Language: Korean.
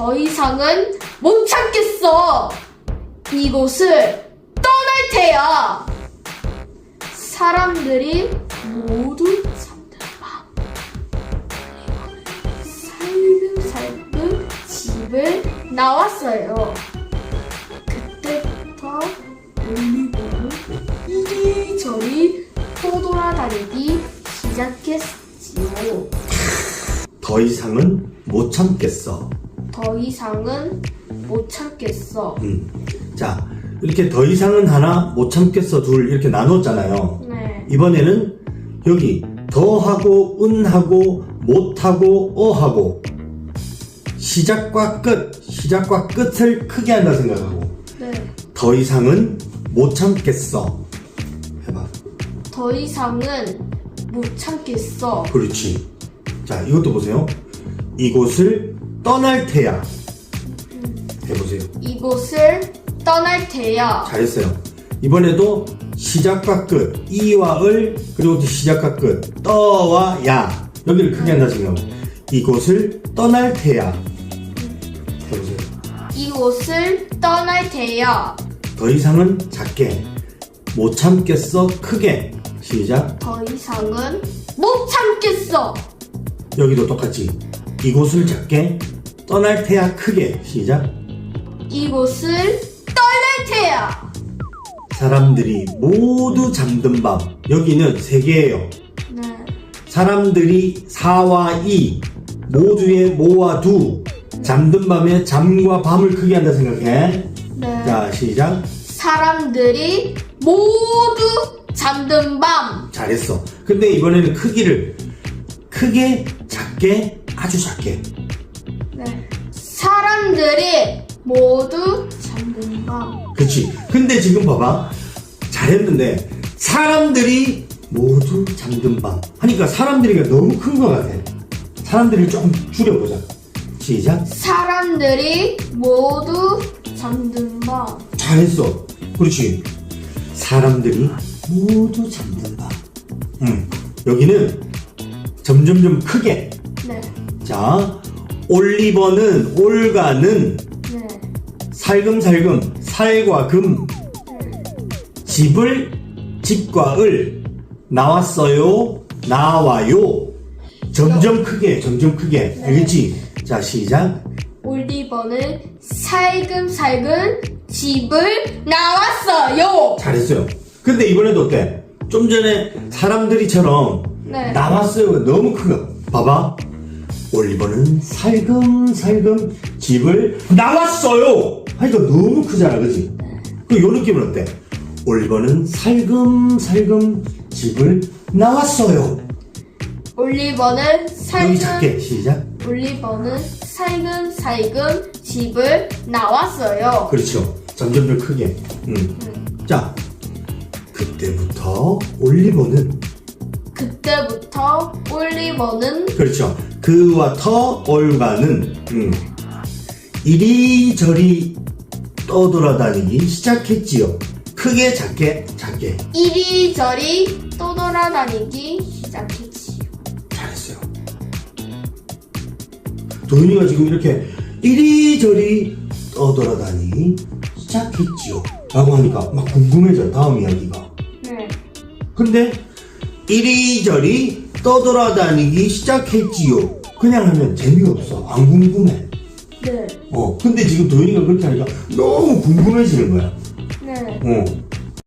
더 이상은 못 참겠어. 이곳을 떠날 테야. 사람들이 모두 잠든 밤. 살금살금 집을 나왔어요. 그때부터 올리브는 이리저리 떠돌아다니기 시작했지요. 더 이상은 못 참겠어. 더 이상은 못 참겠어. 음. 자, 이렇게 더 이상은 하나, 못 참겠어 둘 이렇게 나눴잖아요. 네. 이번에는 여기 더하고 은하고 못하고 어하고 시작과 끝, 시작과 끝을 크게 한다 생각하고 네. 더 이상은 못 참겠어. 해봐. 더 이상은 못 참겠어. 그렇지. 자, 이것도 보세요. 이곳을 떠날 테야. 해보세요. 이곳을 떠날 테야. 잘했어요. 이번에도 시작과 끝, 이와 을, 그리고 또 시작과 끝, 떠와 야. 여기를 크게 한다 생각. 이곳을 떠날 테야. 해보세요. 이곳을 떠날 테야. 더 이상은 작게, 못 참겠어 크게. 시작. 더 이상은 못 참겠어. 여기도 똑같이. 이곳을 작게, 떠날 테야 크게. 시작. 이곳을 떠날 테야. 사람들이 모두 잠든 밤. 여기는 세 개예요. 네. 사람들이 사와 이 모두의 모와 두 잠든 밤에 잠과 밤을 크게 한다 생각해. 네. 자 시작. 사람들이 모두 잠든 밤. 잘했어. 근데 이번에는 크기를 크게, 작게, 아주 작게. 네. 사람들이 모두 잠든 밤. 그치? 근데 지금 봐봐. 잘했는데 사람들이 모두 잠든 밤 하니까 사람들이가 너무 큰 것 같아. 사람들을 조금 줄여보자. 시작. 사람들이 모두 잠든 밤. 잘했어. 그렇지. 사람들이 모두 잠든 밤. 음, 여기는 점점점 크게. 네. 자, 올리버는 올가는 네. 살금살금 살과 금 집을 집과 을 나왔어요 나와요 점점 크게 점점 크게 알겠지? 자 시작 올리버는 살금살금 집을 나왔어요. 잘했어요. 근데 이번에도 어때? 좀 전에 사람들이처럼 네. 나왔어요가 너무 크다. 봐봐. 올리버는 살금살금 집을 나왔어요. 하니까 너무 크잖아, 그지? 그 요 느낌은 어때? 올리버는 살금살금 집을 나왔어요. 올리버는 여기 살금 작게 시작. 올리버는 살금살금 집을 나왔어요. 그렇죠. 점점 더 크게. 음. 자, 그때부터 올리버는 그때부터 올리버는 그렇죠. 그와 터 올가는 음, 이리저리 떠돌아다니기 시작했지요. 크게 작게 작게 이리저리 떠돌아다니기 시작했지요. 잘했어요. 도윤이가 지금 이렇게 이리저리 떠돌아다니기 시작했지요. 라고 하니까 막 궁금해져 다음 이야기가. 네. 근데 이리저리 떠돌아다니기 시작했지요. 그냥 하면 재미없어. 안 궁금해. 네. 어, 근데 지금 도현이가 그렇게 하니까 너무 궁금해지는 거야. 네. 어.